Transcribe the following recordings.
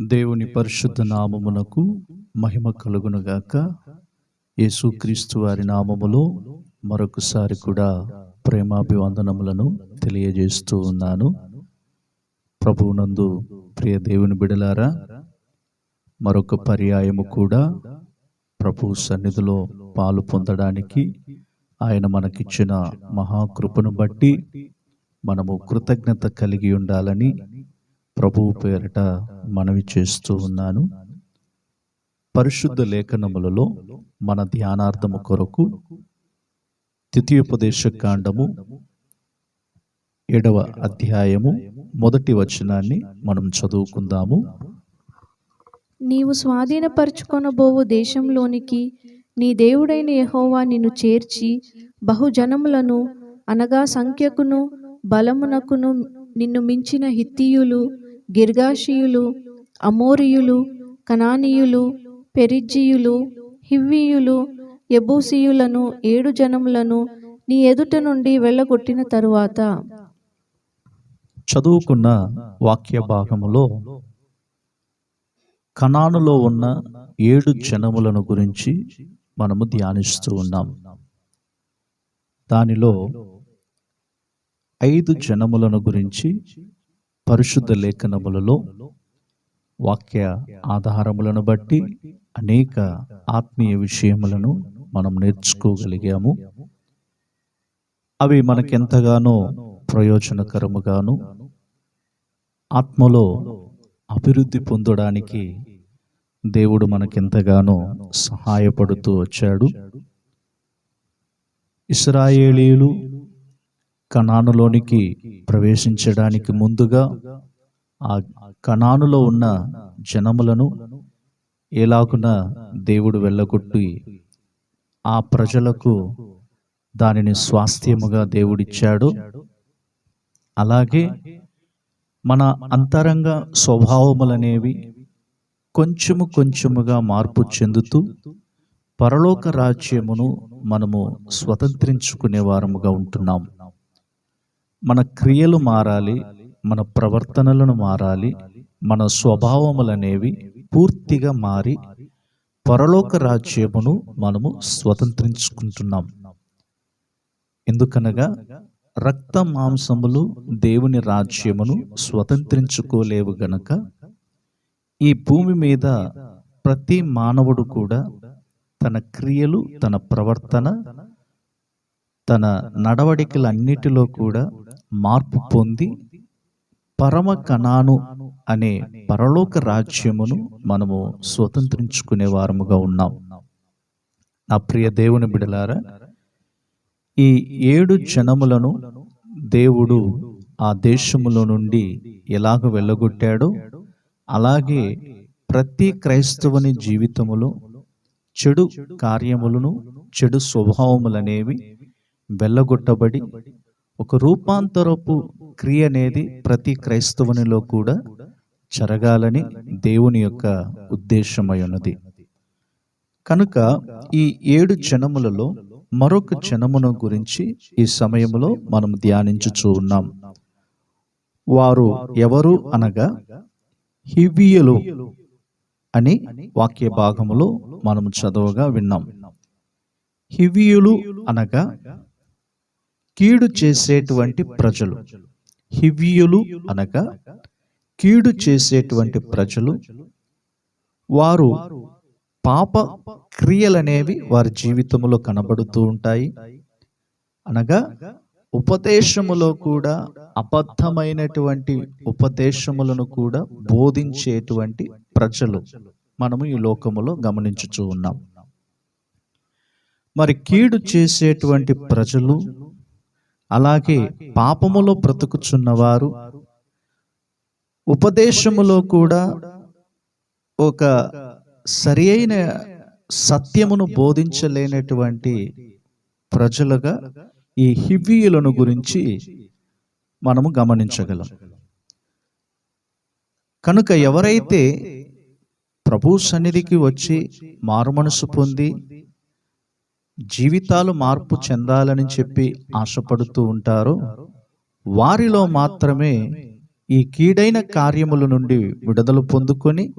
దేవుని పరిశుద్ధ నామమునకు మహిమ కలుగునుగాక. యేసుక్రీస్తు వారి నామములో మరొకసారి కూడా ప్రేమాభివందనములను తెలియజేస్తూ ఉన్నాను. ప్రభువునందు ప్రియ దేవుని బిడలారా మరొక పర్యాయము కూడా ప్రభు సన్నిధిలో పాలు పొందడానికి ఆయన మనకిచ్చిన మహాకృపను బట్టి మనము కృతజ్ఞత కలిగి ఉండాలని ప్రభువు పేరిట మనవి చేస్తూ ఉన్నాను. పరిశుద్ధ లేఖనములలో మన ధ్యానార్థము కొరకు ద్వితీయోపదేశ కాండము ఏడవ అధ్యాయము మొదటి వచనాన్ని మనం చదువుకుందాము. నీవు స్వాధీనపరచుకొనబోవు దేశంలోనికి నీ దేవుడైన యహోవా నిన్ను చేర్చి బహుజనములను అనగా సంఖ్యకును బలమునకును నిన్ను మించిన హిత్తియులు గిర్గాషియులు అమోరియులు కనానీయులు పెరిజ్జీయులు హివ్వీయులు ఎబూసియులను ఏడు జనములను నీ ఎదుట నుండి వెళ్ళగొట్టిన తరువాత. చదువుకున్న వాక్య భాగములో కనానులో ఉన్న ఏడు జనములను గురించి మనము ధ్యానిస్తూ ఉన్నాం. దానిలో ఐదు జనములను గురించి పరిశుద్ధ లేఖనములలో వాక్య ఆధారములను బట్టి అనేక ఆత్మీయ విషయములను మనం నేర్చుకోగలిగాము. అవి మనకెంతగానో ప్రయోజనకరముగాను ఆత్మలో అభివృద్ధి పొందడానికి దేవుడు మనకెంతగానో సహాయపడుతూ వచ్చాడు. ఇస్రాయేలీలు కణానులోనికి ప్రవేశించడానికి ముందుగా ఆ కణానులో ఉన్న జనములను ఎలాగున దేవుడు వెళ్ళగొట్టి ఆ ప్రజలకు దానిని స్వాస్థ్యముగా దేవుడిచ్చాడు. అలాగే మన అంతరంగ స్వభావములనేవి కొంచెము కొంచెముగా మార్పు చెందుతూ పరలోక రాజ్యమును మనము స్వతంత్రించుకునే వారముగా ఉంటున్నాం. మన క్రియలు మారాలి మన ప్రవర్తనలను మారాలి మన స్వభావములనేవి పూర్తిగా మారి పరలోక రాజ్యమును మనము స్వతంత్రించుకుంటున్నాం. ఎందుకనగా రక్త మాంసములు దేవుని రాజ్యమును స్వతంత్రించుకోలేవు గనక ఈ భూమి మీద ప్రతి మానవుడు కూడా తన క్రియలు తన ప్రవర్తన తన నడవడికలన్నిటిలో కూడా మార్పు పొంది పరమ కణాను అనే పరలోక రాజ్యమును మనము స్వతంత్రించుకునే వారముగా ఉన్నాం. నా ప్రియ దేవుని బిడలారా ఈ ఏడు జనములను దేవుడు ఆ దేశములో నుండి ఎలాగ వెళ్ళగొట్టాడో అలాగే ప్రతి క్రైస్తవుని జీవితములో చెడు కార్యములను చెడు స్వభావములనేవి వెళ్ళగొట్టబడి ఒక రూపాంతరపు క్రియ అనేది ప్రతి క్రైస్తవునిలో కూడా జరగాలని దేవుని యొక్క ఉద్దేశమై ఉన్నది కనుక ఈ ఏడు జనములలో మరొక జనమును గురించి ఈ సమయంలో మనం ధ్యానించుచూ ఉన్నాం. వారు ఎవరు అనగా హివియలు అని వాక్య భాగములో మనం చదవగా విన్నాం. హివియులు అనగా కీడు చేసేటువంటి ప్రజలు. హివ్యులు అనగా కీడు చేసేటువంటి ప్రజలు. వారు పాప క్రియలనేవి వారి జీవితంలో కనబడుతూ ఉంటాయి. అనగా ఉపదేశములో కూడా అబద్ధమైనటువంటి ఉపదేశములను కూడా బోధించేటువంటి ప్రజలు మనము ఈ లోకములో గమనించుచూ ఉన్నాం. మరి కీడు చేసేటువంటి ప్రజలు అలాగే పాపములో బ్రతుకుచున్నవారు. ఉపదేశములో కూడా ఒక సరి అయిన సత్యమును బోధించలేనటువంటి ప్రజలుగా ఈ హివ్వీయులను గురించి మనము గమనించగలం. కనుక ఎవరైతే ప్రభు సన్నిధికి వచ్చి మారుమనసు పొంది జీవితాలు మార్పు చెందాలని చెప్పి ఆశపడుతూ ఉంటారో. వారిలో మాత్రమే ఈ కీడైన కార్యముల నుండి విడుదల పొందుకొని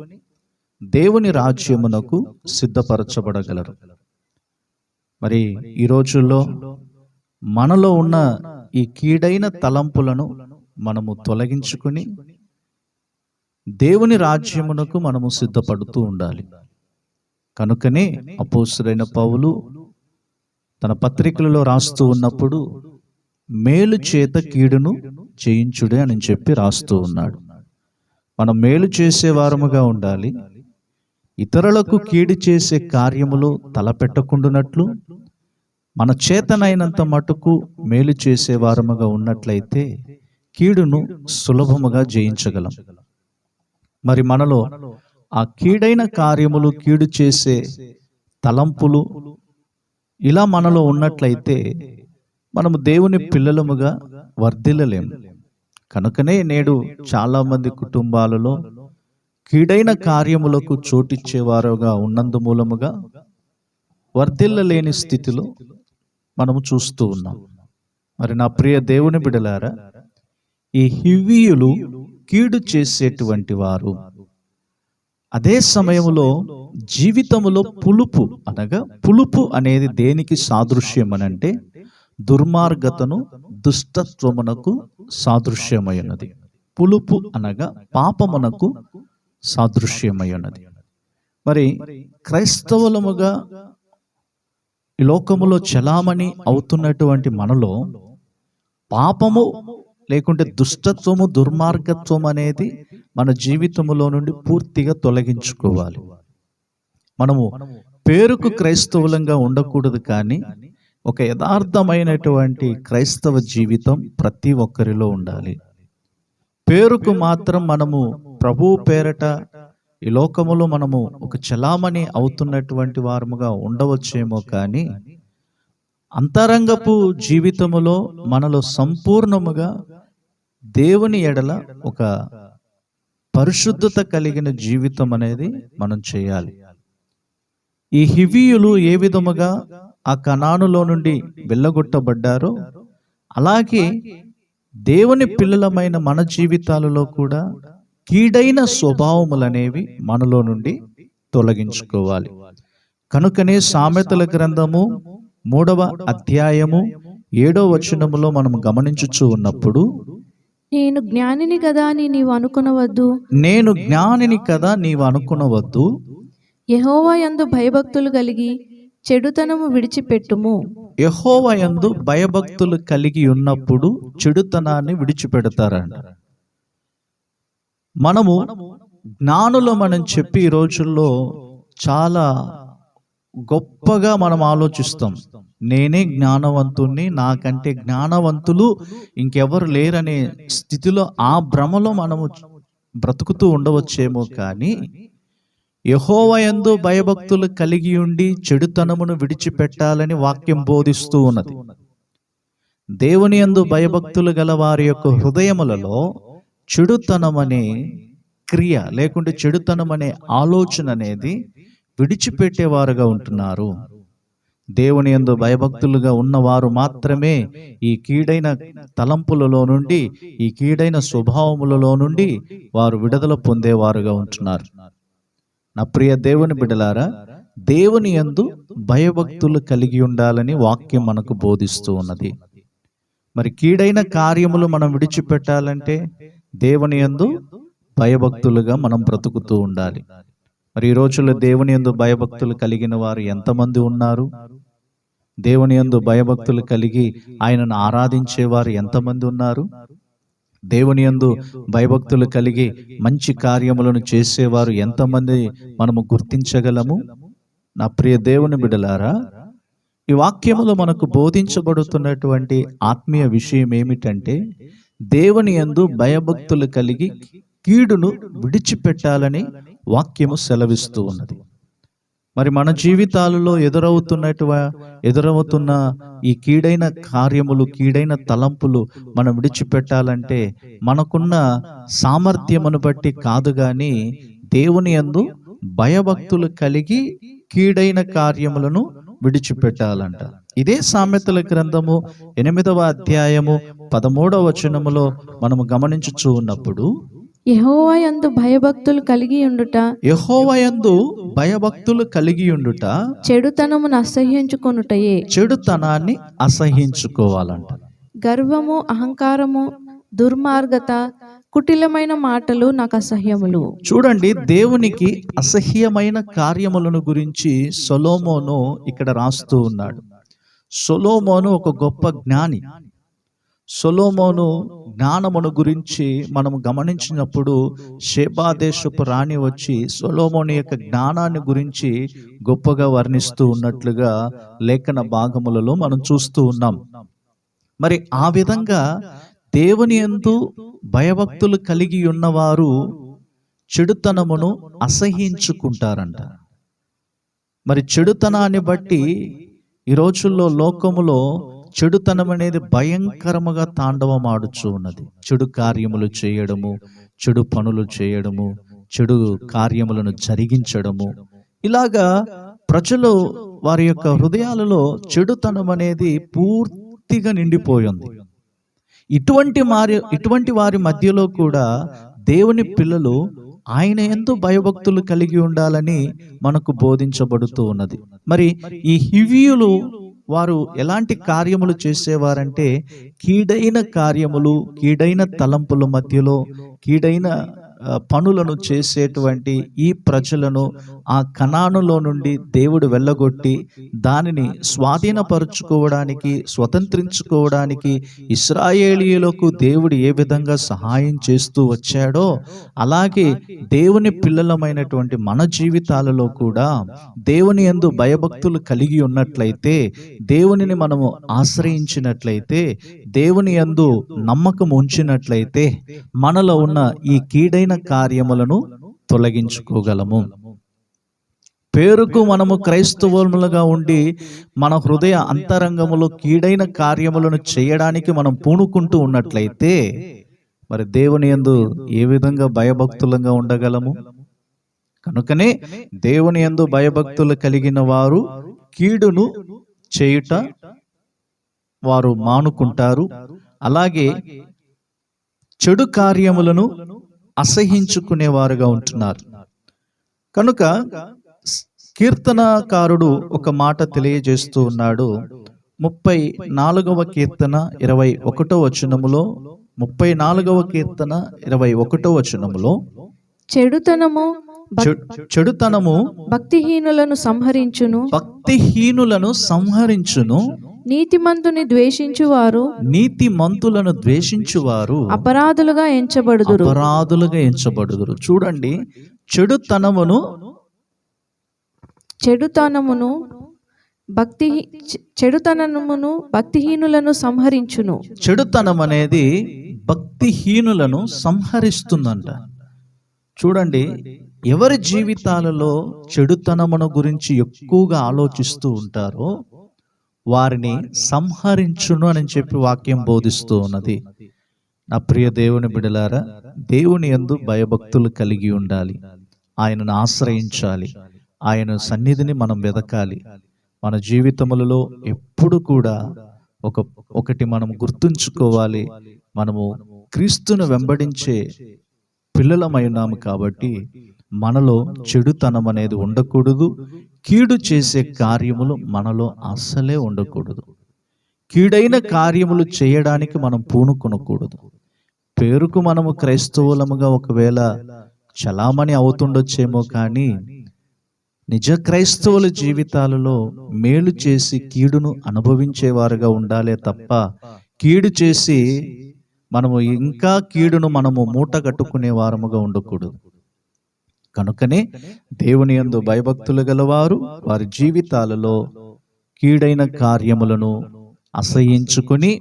దేవుని రాజ్యమునకు సిద్ధపరచబడగలరు. మరి ఈ రోజుల్లో మనలో ఉన్న ఈ కీడైన తలంపులను మనము తొలగించుకుని దేవుని రాజ్యమునకు మనము సిద్ధపడుతూ ఉండాలి. కనుకనే అపోసురైన పౌలు తన పత్రికలలో రాస్తూ ఉన్నప్పుడు మేలు చేత కీడును చేయించుడే అని చెప్పి రాస్తూ ఉన్నాడు. మనం మేలు చేసేవారముగా ఉండాలి. ఇతరులకు కీడు చేసే కార్యములు తలపెట్టకుండునట్లు మన చేతనైనంత మటుకు మేలు చేసే వారముగా ఉన్నట్లయితే కీడును సులభముగా జయించగలం. మరి మనలో ఆ కీడైన కార్యములు కీడు చేసే తలంపులు ఇలా మనలో ఉన్నట్లయితే మనము దేవుని పిల్లలముగా వర్ధిల్లలేము కనుకనే నేడు చాలామంది కుటుంబాలలో కీడైన కార్యములకు చోటిచ్చేవారుగా ఉన్నందు మూలముగా వర్ధిల్లలేని స్థితిలో మనము చూస్తూ ఉన్నాం. మరి నా ప్రియ దేవుని బిడలారా ఈ హివ్వీయులు కీడు చేసేటువంటి వారు అదే సమయంలో జీవితంలో పులుపు అనగా పులుపు అనేది దేనికి సాదృశ్యం అని అంటే దుర్మార్గతను దుష్టత్వమునకు సాదృశ్యమైనది. పులుపు అనగా పాపమునకు సాదృశ్యమైనది. మరి క్రైస్తవులముగా ఈ లోకములో చలామణి అవుతున్నటువంటి మనలో పాపము లేకుంటే దుష్టత్వము దుర్మార్గత్వం అనేది మన జీవితములో నుండి పూర్తిగా తొలగించుకోవాలి. మనము పేరుకు క్రైస్తవులంగా ఉండకూడదు కానీ ఒక యథార్థమైనటువంటి క్రైస్తవ జీవితం ప్రతి ఒక్కరిలో ఉండాలి. పేరుకు మాత్రం మనము ప్రభువు పేరట ఈ లోకములో మనము ఒక చలామణి అవుతున్నటువంటి వారముగా ఉండవచ్చేమో కానీ అంతరంగపు జీవితములో మనలో సంపూర్ణముగా దేవుని ఎడల ఒక పరిశుద్ధత కలిగిన జీవితం అనేది మనం చేయాలి. ఈ హివీయులు ఏ విధముగా ఆ కణానులో నుండి వెళ్ళగొట్టబడ్డారో అలాగే దేవుని పిల్లలమైన మన జీవితాలలో కూడా కీడైన స్వభావములనేవి మనలో నుండి తొలగించుకోవాలి. కనుకనే సామెతల గ్రంథము మూడవ అధ్యాయము ఏడో వచనములో మనం గమనించుచూ ఉన్నప్పుడు నేను జ్ఞానిని కదా అని నీవు అనుకునవద్దు. నేను జ్ఞానిని కదా నీవు అనుకునవద్దు. యెహోవా యందు భయభక్తులు కలిగి చెడుతనము విడిచిపెట్టుము. యహోవయందు భయభక్తులు కలిగి ఉన్నప్పుడు చెడుతనాన్ని విడిచిపెడతారంట. మనము జ్ఞానులు మనం చెప్పి ఈ రోజుల్లో చాలా గొప్పగా మనం ఆలోచిస్తాం. నేనే జ్ఞానవంతుణ్ణి నాకంటే జ్ఞానవంతులు ఇంకెవరు లేరనే స్థితిలో ఆ భ్రమలో మనము బ్రతుకుతూ ఉండవచ్చేమో కానీ యహోవయందు భయభక్తులు కలిగి ఉండి చెడుతనమును విడిచిపెట్టాలని వాక్యం బోధిస్తూ ఉన్నది. దేవుని యందు భయభక్తులు గల వారి యొక్క హృదయములలో చెడుతనం అనే క్రియ లేకుంటే చెడుతనం అనే ఆలోచన అనేది విడిచిపెట్టేవారుగా ఉంటున్నారు. దేవుని యందు భయభక్తులుగా ఉన్నవారు మాత్రమే ఈ కీడైన తలంపులలో నుండి ఈ కీడైన స్వభావములలో నుండి వారు విడుదల పొందేవారుగా ఉంటున్నారు. నా ప్రియ దేవుని బిడలారా దేవుని యందు భయభక్తులు కలిగి ఉండాలని వాక్యం మనకు బోధిస్తూ ఉన్నది. మరి కీడైన కార్యములు మనం విడిచిపెట్టాలంటే దేవుని యందు భయభక్తులుగా మనం బ్రతుకుతూ ఉండాలి. మరి ఈ రోజుల్లో దేవుని యందు భయభక్తులు కలిగిన వారు ఎంతమంది ఉన్నారు? దేవుని యందు భయభక్తులు కలిగి ఆయనను ఆరాధించేవారు ఎంతమంది ఉన్నారు? దేవుని యందు భయభక్తులు కలిగి మంచి కార్యములను చేసేవారు ఎంతమంది మనము గుర్తించగలము? నా ప్రియ దేవుని బిడలారా ఈ వాక్యములో మనకు బోధించబడుతున్నటువంటి ఆత్మీయ విషయం ఏమిటంటే దేవుని యందు భయభక్తులు కలిగి కీడును విడిచిపెట్టాలని వాక్యము సెలవిస్తూ ఉన్నది. మరి మన జీవితాలలో ఎదురవుతున్నటువ ఎదురవుతున్న ఈ కీడైన కార్యములు కీడైన తలంపులు మనం విడిచిపెట్టాలంటే మనకున్న సామర్థ్యమును బట్టి కాదు గాని దేవుని యందు భయభక్తులు కలిగి కీడైన కార్యములను విడిచిపెట్టాలంట. ఇదే సామెతల గ్రంథము ఎనిమిదవ అధ్యాయము పదమూడవ వచనములో మనము గమనించుచూ ఉన్నప్పుడు యెహోవా యందు భయభక్తులు కలిగి ఉండుట యెహోవయందు భయభక్తులు కలిగి ఉండుట చెడుతనమును అసహ్యించుకొనుటయే. చెడుతనాన్ని అసహించుకోవాలంట గర్వము అహంకారము దుర్మార్గత కుటిలమైన మాటలు నాకు అసహ్యములు. చూడండి దేవునికి అసహ్యమైన కార్యములను గురించి సొలోమోను ఇక్కడ రాస్తూ ఉన్నాడు. సొలోమోను ఒక గొప్ప జ్ఞాని. సొలోమోను జ్ఞానమును గురించి మనం గమనించినప్పుడు శేబాదేశపు రాణి వచ్చి సొలోమోని యొక్క జ్ఞానాన్ని గురించి గొప్పగా వర్ణిస్తూ ఉన్నట్లుగా లేఖన భాగములలో మనం చూస్తూ ఉన్నాం. మరి ఆ విధంగా దేవుని ఎందు భయభక్తులు కలిగి ఉన్నవారు చెడుతనమును అసహించుకుంటారంట మరి చెడుతనాన్ని బట్టి ఈ రోజుల్లో లోకములో చెడుతనం అనేది భయంకరముగా తాండవమాడుచు ఉన్నది చెడు కార్యములు చేయడము చెడు పనులు చేయడము చెడు కార్యములను జరిగించడము. ఇలాగా ప్రజలు వారి యొక్క హృదయాలలో చెడుతనం అనేది పూర్తిగా నిండిపోయింది. ఇటువంటి మారి ఇటువంటి వారి మధ్యలో కూడా దేవుని పిల్లలు ఆయన ఎంతో భయభక్తులు కలిగి ఉండాలని మనకు బోధించబడుతూ ఉన్నది. మరి ఈ హివ్యులు వారు ఎలాంటి కార్యములు చేసేవారంటే కీడైన కార్యములు కీడైన తలంపుల మధ్యలో కీడైన పనులను చేసేటువంటి ఈ ప్రజలను ఆ కణానులో నుండి దేవుడు వెళ్ళగొట్టి దానిని స్వాధీనపరుచుకోవడానికి స్వతంత్రించుకోవడానికి ఇస్రాయేలీయులకు దేవుడు ఏ విధంగా సహాయం చేస్తూ వచ్చాడో అలాగే దేవుని పిల్లలమైనటువంటి మన జీవితాలలో కూడా దేవుని యందు భయభక్తులు కలిగి ఉన్నట్లయితే దేవునిని మనము ఆశ్రయించినట్లయితే దేవుని యందు నమ్మకం ఉంచినట్లయితే మనలో ఉన్న ఈ కీడైన కార్యములను తొలగించుకోగలము. పేరుకు మనము క్రైస్తవులుగా ఉండి మన హృదయ అంతరంగములో కీడైన కార్యములను చేయడానికి మనం పూనుకుంటూ ఉన్నట్లయితే మరి దేవుని యందు ఏ విధంగా భయభక్తులంగా ఉండగలము? కనుకనే దేవుని యందు భయభక్తులు కలిగిన వారు కీడును చేయుట వారు మానుకుంటారు. అలాగే చెడు కార్యములను అసహించుకునేవారుగా ఉంటున్నారు. కనుక కీర్తనకారుడు ఒక మాట తెలియజేస్తూ ఉన్నాడు. ముప్పై నాలుగవ కీర్తన ఇరవై ఒకటో వచనములో ముప్పై నాలుగవ కీర్తన ఇరవై ఒకటో వచనములో చెడుతనము చెడుతనము భక్తిహీనులను సంహరించును. భక్తిహీనులను సంహరించును. నీతిమంతుని ద్వేషించువారు. నీతి మంతులను ద్వేషించువారు. అపరాధులుగా ఎంచబడుదురు. అపరాధులుగా ఎంచబడుదురు. చూడండి చెడుతనమును చెడుతనమును భక్తి చెడుతనమును భక్తిహీనులను సంహరించును. చెడుతనం అనేది భక్తిహీనులను సంహరిస్తుందంట. చూడండి ఎవరి జీవితాలలో చెడుతనమును గురించి ఎక్కువగా ఆలోచిస్తూ ఉంటారో వారిని సంహరించును అని చెప్పి వాక్యం బోధిస్తూ ఉన్నది. నా ప్రియ దేవుని బిడలారా దేవుని యందు భయభక్తులు కలిగి ఉండాలి. ఆయనను ఆశ్రయించాలి. ఆయన సన్నిధిని మనం వెదకాలి. మన జీవితములలో ఎప్పుడు కూడా ఒక ఒకటి మనం గుర్తుంచుకోవాలి. మనము క్రీస్తును వెంబడించే పిల్లలమై ఉన్నాము కాబట్టి మనలో చెడుతనం అనేది ఉండకూడదు. కీడు చేసే కార్యములు మనలో అస్సలే ఉండకూడదు. కీడైన కార్యములు చేయడానికి మనం పూనుకొనకూడదు పేరుకు మనము క్రైస్తవులముగా ఒకవేళ చలామణి అవుతుండొచ్చేమో కానీ నిజ క్రైస్తవుల జీవితాలలో మేలు చేసి కీడును అనుభవించేవారుగా ఉండాలే తప్ప కీడు చేసి మనము ఇంకా కీడును మనము మూట కట్టుకునే వారముగా ఉండకూడదు. కనుకనే దేవుని యందు భయభక్తులు గలవారు వారి జీవితాలలో కీడైన కార్యములను అసహించుకొని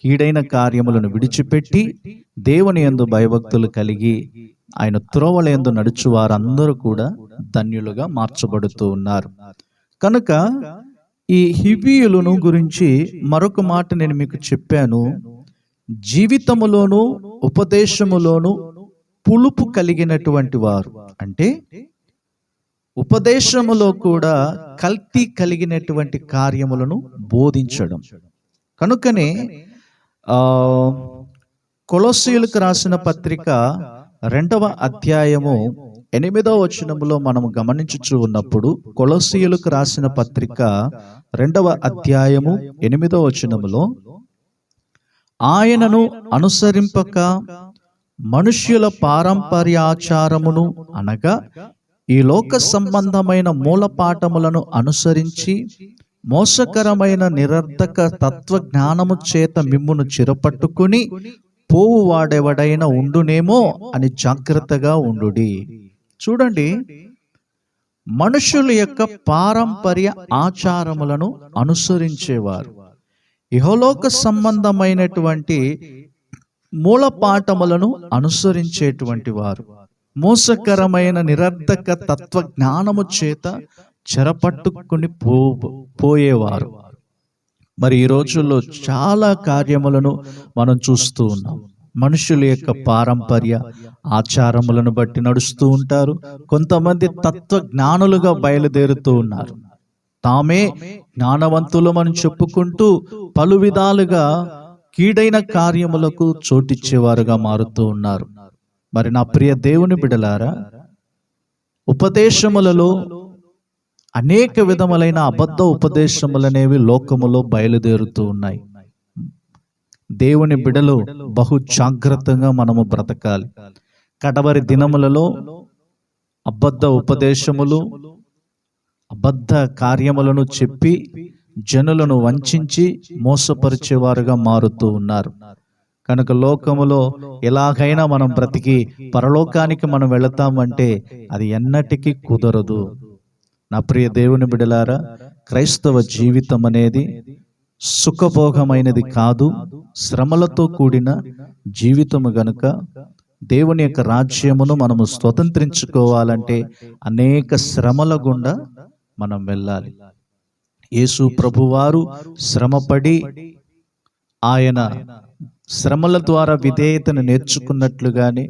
కీడైన కార్యములను విడిచిపెట్టి దేవుని యందు భయభక్తులు కలిగి ఆయన త్రోవలందు నడుచు వారందరూ కూడా ధన్యులుగా మార్చబడుతూ ఉన్నారు. కనుక ఈ హిబియులను గురించి మరొక మాట నేను మీకు చెప్పాను. జీవితములోను ఉపదేశములోను పులుపు కలిగినటువంటి వారు. అంటే ఉపదేశములో కూడా కల్తీ కలిగినటువంటి కార్యములను బోధించడం. కనుకనే కొలసీలకు రాసిన పత్రిక రెండవ అధ్యాయము ఎనిమిదవ వచనములో మనం గమనించుచు ఉన్నప్పుడు కొలసీయులకు రాసిన పత్రిక రెండవ అధ్యాయము ఎనిమిదవ వచనములో ఆయనను అనుసరింపక మనుష్యుల పారంపర్యాచారమును అనగా ఈ లోక సంబంధమైన మూలపాఠములను అనుసరించి మోసకరమైన నిరర్ధక తత్వజ్ఞానము చేత మిమ్మును చిరపట్టుకుని పోవు వాడెవడైనా ఉండునేమో అని జాగ్రత్తగా ఉండుడి. చూడండి మనుషుల యొక్క పారంపర్య ఆచారములను అనుసరించేవారు. ఇహలోక సంబంధమైనటువంటి మూలపాఠములను అనుసరించేటువంటి వారు. మోసకరమైన నిరర్ధక తత్వ జ్ఞానము చేత చెరపట్టుకుని పో పోయేవారు. మరి ఈ రోజుల్లో చాలా కార్యములను మనం చూస్తూ ఉన్నాం. మనుషుల యొక్క పారంపర్య ఆచారములను బట్టి నడుస్తూ ఉంటారు. కొంతమంది తత్వ జ్ఞానులుగా బయలుదేరుతూ ఉన్నారు. తామే జ్ఞానవంతులమని చెప్పుకుంటూ పలు విధాలుగా కీడైన కార్యములకు చోటిచ్చేవారుగా మారుతూ ఉన్నారు. మరి నా ప్రియ దేవుని బిడలారా ఉపదేశములలో అనేక విధములైన అబద్ధ ఉపదేశములనేవి లోకములో బయలుదేరుతూ ఉన్నాయి. దేవుని బిడలు బహు జాగ్రత్తగా మనము బ్రతకాలి. కడవరి దినములలో అబద్ధ ఉపదేశములు అబద్ధ కార్యములను చెప్పి జనులను వంచించి మోసపరిచేవారుగా మారుతూ ఉన్నారు. కనుక లోకములో ఎలాగైనా మనం బ్రతికి పరలోకానికి మనం వెళతామంటే అది ఎన్నటికీ కుదరదు. నా ప్రియ దేవుని బిడలారా క్రైస్తవ జీవితం అనేది సుఖభోగమైనది కాదు శ్రమలతో కూడిన జీవితము గనుక దేవుని యొక్క రాజ్యమును మనము స్వతంత్రించుకోవాలంటే అనేక శ్రమల గుండా మనం వెళ్ళాలి. యేసు ప్రభువారు శ్రమపడి ఆయన శ్రమల ద్వారా విధేయతను నేర్చుకున్నట్లుగానే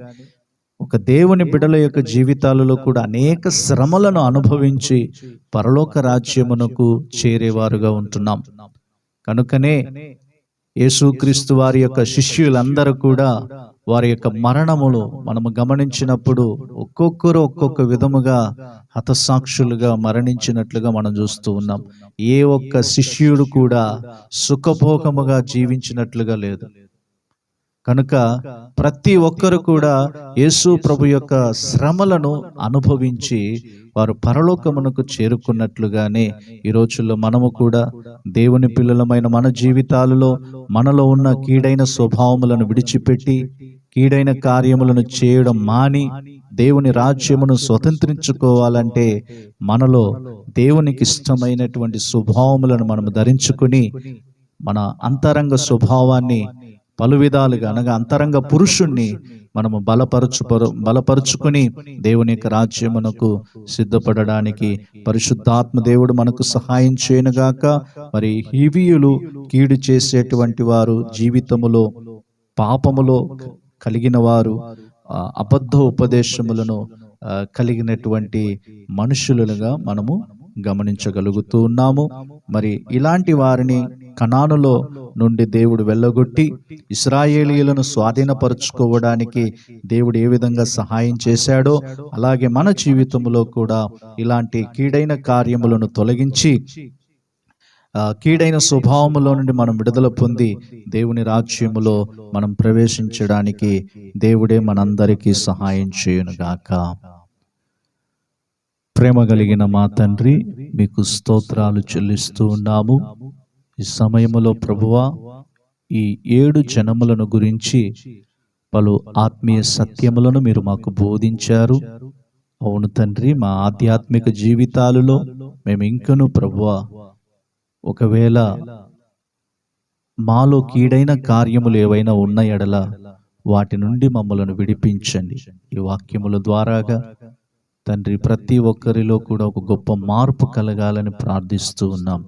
ఒక దేవుని బిడల యొక్క జీవితాలలో కూడా అనేక శ్రమలను అనుభవించి పరలోక రాజ్యమునకు చేరేవారుగా ఉంటున్నాం. కనుకనే యేసుక్రీస్తు వారి యొక్క శిష్యులందరూ కూడా వారి యొక్క మరణములు మనము గమనించినప్పుడు ఒక్కొక్కరు ఒక్కొక్క విధముగా హతసాక్షులుగా మరణించినట్లుగా మనం చూస్తూ ఉన్నాం. ఏ ఒక్క శిష్యుడు కూడా సుఖభోగముగా జీవించినట్లుగా లేదు. కనుక ప్రతి ఒక్కరు కూడా యేసు ప్రభు యొక్క శ్రమలను అనుభవించి వారు పరలోకమునకు చేరుకున్నట్లుగానే ఈ రోజుల్లో మనము కూడా దేవుని పిల్లలమైన మన జీవితాలలో మనలో ఉన్న కీడైన స్వభావములను విడిచిపెట్టి కీడైన కార్యములను చేయడం మాని దేవుని రాజ్యమును స్వతంత్రించుకోవాలంటే మనలో దేవునికి ఇష్టమైనటువంటి స్వభావములను మనము ధరించుకుని మన అంతరంగ స్వభావాన్ని పలు విధాలుగా అనగా అంతరంగ పురుషుణ్ణి మనము బలపరచు బలపరుచుకుని దేవుని యొక్క రాజ్యమునకు సిద్ధపడడానికి పరిశుద్ధాత్మ దేవుడు మనకు సహాయం చేయనుగాక. మరి హివియులు కీడు చేసేటువంటి వారు జీవితములో పాపములో కలిగిన వారు అబద్ధ ఉపదేశములను కలిగినటువంటి మనుషులుగా మనము గమనించగలుగుతూ ఉన్నాము. మరి ఇలాంటి వారిని కణానులో నుండి దేవుడు వెళ్ళగొట్టి ఇస్రాయేలీయులను స్వాధీనపరుచుకోవడానికి దేవుడు ఏ విధంగా సహాయం చేశాడో అలాగే మన జీవితంలో కూడా ఇలాంటి కీడైన కార్యములను తొలగించి కీడైన స్వభావములో నుండి మనం విడుదల పొంది దేవుని రాజ్యములో మనం ప్రవేశించడానికి దేవుడే మనందరికీ సహాయం చేయునుగాక ప్రేమ కలిగిన మా తండ్రి మీకు స్తోత్రాలు చెల్లిస్తూ ఉన్నాము. ఈ సమయములో ప్రభువా ఈ ఏడు జనములను గురించి పలు ఆత్మీయ సత్యములను మీరు మాకు బోధించారు. అవును తండ్రి మా ఆధ్యాత్మిక జీవితాలలో మేము ఇంకను ప్రభువా. ఒకవేళ మాలో కీడైన కార్యములు ఏవైనా ఉన్న ఎడల వాటి నుండి మమ్మలను విడిపించండి. ఈ వాక్యముల ద్వారాగా తండ్రి ప్రతి ఒక్కరిలో కూడా ఒక గొప్ప మార్పు కలగాలని ప్రార్థిస్తూ ఉన్నాం.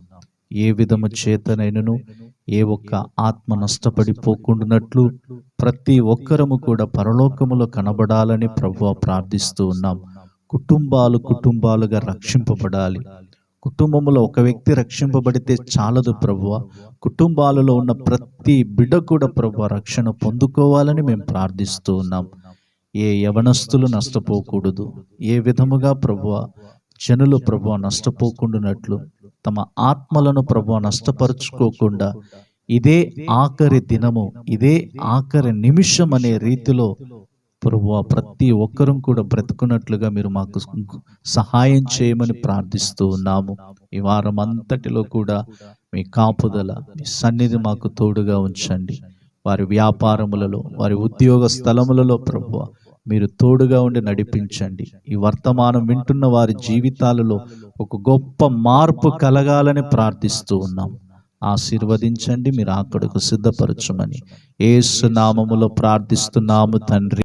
ఏ విధము చేతనైనను ఏ ఒక్క ఆత్మ నష్టపడిపోకుండానట్లు ప్రతి ఒక్కరము కూడా పరలోకములో కనబడాలని ప్రభువ ప్రార్థిస్తూ ఉన్నాం. కుటుంబాలు కుటుంబాలుగా రక్షింపబడాలి. కుటుంబంలో ఒక వ్యక్తి రక్షింపబడితే చాలదు ప్రభువ. కుటుంబాలలో ఉన్న ప్రతి బిడ్డ కూడా ప్రభు రక్షణ పొందుకోవాలని మేము ప్రార్థిస్తూ ఉన్నాం. ఏ యవనస్తులు నష్టపోకూడదు. ఏ విధముగా ప్రభువ జనులు ప్రభు నష్టపోకుండానట్లు తమ ఆత్మలను ప్రభు నష్టపరుచుకోకుండా ఇదే ఆఖరి దినము ఇదే ఆఖరి నిమిషం అనే రీతిలో ప్రభు ప్రతి ఒక్కరూ కూడా బ్రతుకున్నట్లుగా మీరు మాకు సహాయం చేయమని ప్రార్థిస్తూ ఉన్నాము. ఈ వారం అంతటిలో కూడా మీ కాపుదల మీ సన్నిధి మాకు తోడుగా ఉంచండి. వారి వ్యాపారములలో వారి ఉద్యోగ స్థలములలో ప్రభు మీరు తోడుగా ఉండి నడిపించండి. ఈ వర్తమానం వింటున్న వారి జీవితాలలో ఒక గొప్ప మార్పు కలగాలని ప్రార్థిస్తూ ఉన్నాం. ఆశీర్వదించండి మీరు అక్కడకు సిద్ధపరచమని. ఏసు నామములో ప్రార్థిస్తున్నాము తండ్రి.